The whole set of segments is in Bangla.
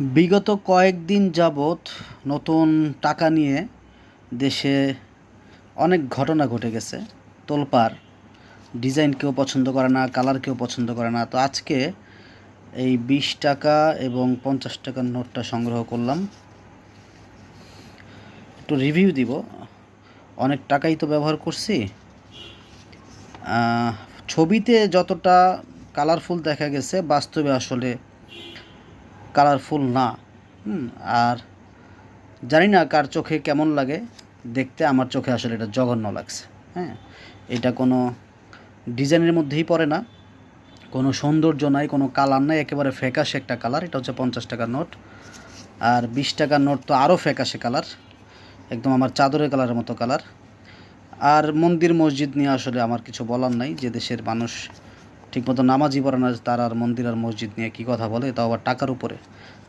বিগত কয়েকদিন যাবৎ নতুন টাকা নিয়ে দেশে অনেক ঘটনা ঘটে গেছে। তোলপাড়, ডিজাইন কেউ পছন্দ করে না, কালার কেউ পছন্দ করে না। তো আজকে এই বিশ টাকা এবং পঞ্চাশ টাকার নোটটা সংগ্রহ করলাম। একটু রিভিউ দিব। অনেক টাকাই তো ব্যবহার করছি। ছবিতে যতটা কালারফুল দেখা গেছে, বাস্তবে আসলে কালারফুল না। আর জানি না কার চোখে কেমন লাগে। দেখতে আমার চোখে আসলে এটা জঘন্য লাগছে। হ্যাঁ এটা কোনো ডিজাইনের মধ্যেই পড়ে না। কোনো সৌন্দর্য নাই, কোনো কালার নাই, একেবারে ফ্যাকাশে একটা কালার। এটা হচ্ছে পঞ্চাশ টাকার নোট। আর বিশ টাকার নোট তো আরও ফ্যাকাশে কালার। একদম আমার চাদরের কালারের মতো কালার। আর মন্দির মসজিদ নিয়ে আসলে আমার কিছু বলার নাই। যে দেশের মানুষ ঠিকমতো নামাজি পড়ে না তার আর মন্দির আর মসজিদ নিয়ে কী কথা বলে, তাও আবার টাকার উপরে।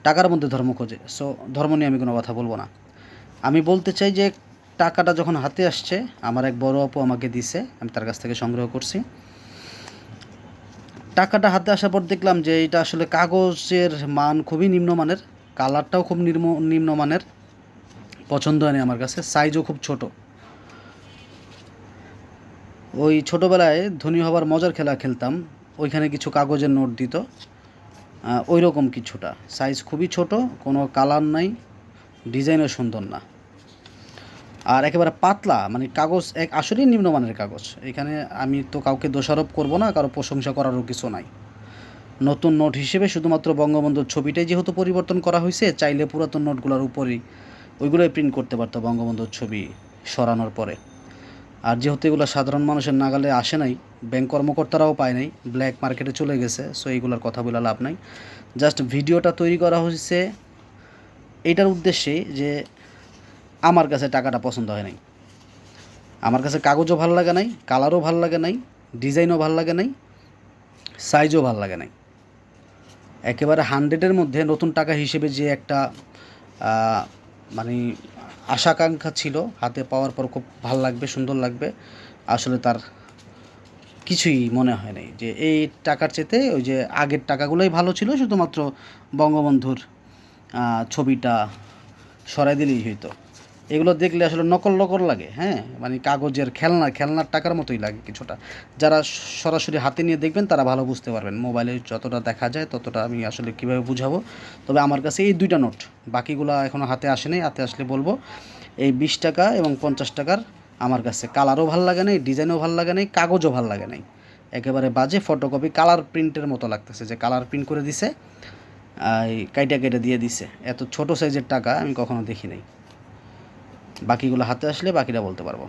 টাকার মধ্যে ধর্ম খোঁজে। সো ধর্ম নিয়ে আমি কোনো কথা বলব না। আমি বলতে চাই যে, টাকাটা যখন হাতে আসছে, আমার এক বড় আপু আমাকে দিছে, আমি তার কাছ থেকে সংগ্রহ করছি। টাকাটা হাতে আসার পর দেখলাম যে, এটা আসলে কাগজের মান খুবই নিম্নমানের কালারটাও খুব নিম্ন নিম্নমানের, পছন্দ হয়নি আমার কাছে সাইজও খুব ছোট। ওই ছোটোবেলায় ধনী হবার মজার খেলা খেলতাম। ওইখানে কিছু কাগজের নোট দিত। ওই রকম কিছুটা। সাইজ খুবই ছোট, কোনো কালার নাই ডিজাইনও সুন্দর না। আর একেবারে পাতলা মানে কাগজ এক আসলেই নিম্নমানের কাগজ। এখানে আমি তো কাউকে দোষারোপ করব না, কারও প্রশংসা করারও কিছু নাই। নতুন নোট হিসেবে শুধুমাত্র বঙ্গবন্ধুর ছবিটাই যেহেতু পরিবর্তন করা হয়েছে, চাইলে পুরাতন নোটগুলোর উপরেই ওইগুলোই প্রিন্ট করতে পারতো বঙ্গবন্ধুর ছবি সরানোর পরে। আর যেহেতু এগুলো সাধারণ মানুষের নাগালে আসে নাই, ব্যাংক কর্মকর্তারাও পায় নাই, ব্ল্যাক মার্কেটে চলে গেছে সো এইগুলোর কথা বলে লাভ নাই। জাস্ট ভিডিওটা তৈরি করা হয়েছে এইটার উদ্দেশ্যে যে আমার কাছে টাকাটা পছন্দ হয় নাই। আমার কাছে কাগজও ভালো লাগে নাই, কালারও ভালো লাগে নাই, ডিজাইনও ভালো লাগে নাই সাইজও ভালো লাগে নাই। একেবারে হান্ড্রেডের মধ্যে নতুন টাকা হিসেবে যে একটা মানে আশাকাঙ্ক্ষা ছিল। হাতে পাওয়ার পর খুব ভালো লাগবে, সুন্দর লাগবে। আসলে তার কিছুই মনে হয় নাই যে এই টাকার চেতে ওই যে আগের টাকাগুলোই ভালো ছিল, শুধুমাত্র বঙ্গবন্ধুর ছবিটা সরাই দিলেই হইতো। এগুলো দেখলে আসলে নকল নকল লাগে হ্যাঁ? মানে কাগজের খেলনা, খেলনার টাকার মতোই লাগে কিছুটা। যারা সরাসরি হাতে নিয়ে দেখবেন, তারা ভালো বুঝতে পারবেন। মোবাইলে যতটা দেখা যায়, ততটা আমি আসলে কীভাবে বুঝাবো। তবে আমার কাছে এই দুইটা নোট, বাকিগুলো এখনও হাতে আসেনি। হাতে আসলে বলব, এই বিশ টাকা এবং পঞ্চাশ টাকার আমার কাছে কালারও ভালো লাগে নাই, ডিজাইনও ভালো লাগে নাই, কাগজও ভালো লাগে নাই। একেবারে বাজে ফটোকপি, কালার প্রিন্টের মতো লাগতেছে যে কালার প্রিন্ট করে দিছে এই কাইটা কেটে দিয়ে দিছে। এত ছোট সাইজের টাকা আমি কখনো দেখি নাই। বাকিগুলো হাতে আসলে বাকিটা বলতে পারব।